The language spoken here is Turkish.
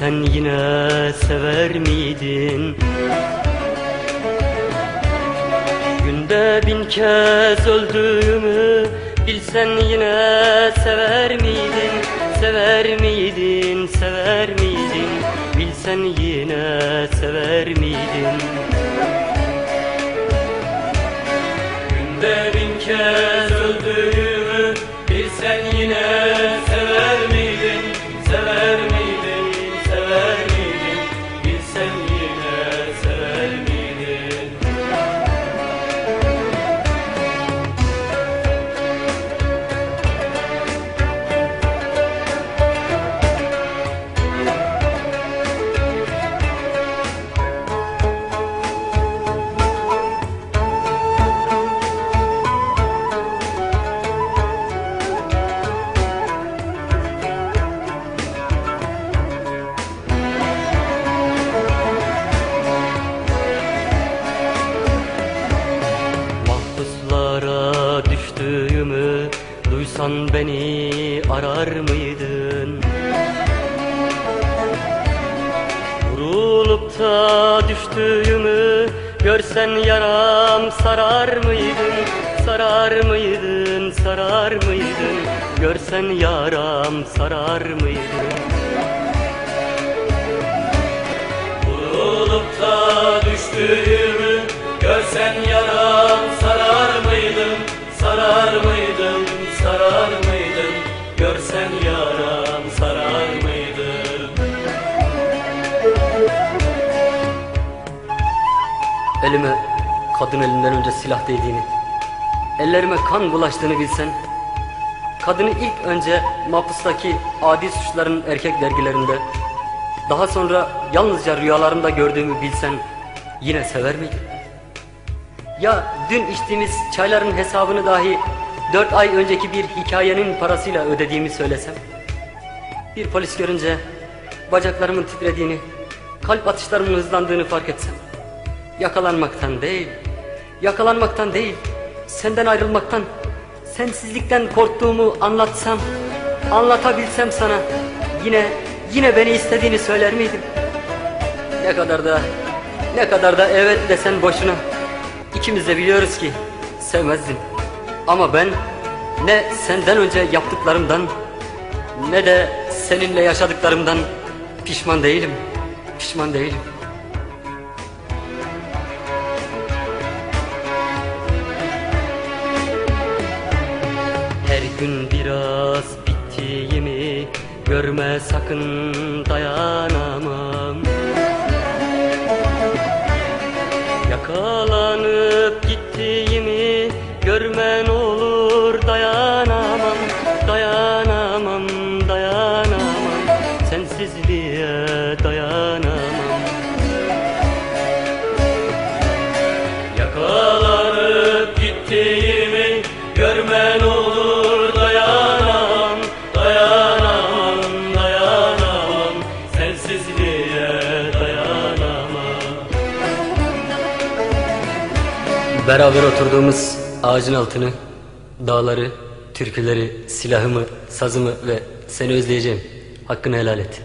Bilsen yine sever miydin? Günde bin kez öldüğümü bilsen yine sever miydin? Sever miydin, sever miydin? Bilsen yine sever miydin? Günde bin kez öldüğümü duysan beni arar mıydın? Vurulup da düştüğümü görsen yaram sarar mıydın? Sarar mıydın, sarar mıydın? Görsen yaram sarar mıydın? Vurulup da düştüğümü görsen yaram Elime kadın elinden önce silah değdiğini, ellerime kan bulaştığını bilsen, kadını ilk önce mahpustaki adi suçların erkek dergilerinde, daha sonra yalnızca rüyalarımda gördüğümü bilsen yine sever miydin? Ya dün içtiğimiz çayların hesabını dahi dört ay önceki bir hikayenin parasıyla ödediğimi söylesem? Bir polis görünce bacaklarımın titrediğini, kalp atışlarımın hızlandığını fark etsem? Yakalanmaktan değil, yakalanmaktan değil, senden ayrılmaktan, sensizlikten korktuğumu anlatsam, anlatabilsem sana, yine, yine beni istediğini söyler miydim? Ne kadar da, ne kadar da evet desen boşuna. İkimiz de biliyoruz ki sevmezdin. Ama ben ne senden önce yaptıklarımdan ne de seninle yaşadıklarımdan pişman değilim. Pişman değilim. Her gün biraz bittiğimi görme sakın dayanamam. Yakalanıp gittiğimi görmen olur dayanamam Dayanamam, dayanamam. Sensizliğe dayanamam Beraber oturduğumuz ağacın altını, dağları, türküleri, silahımı, sazımı ve seni özleyeceğim. Hakkını helal et.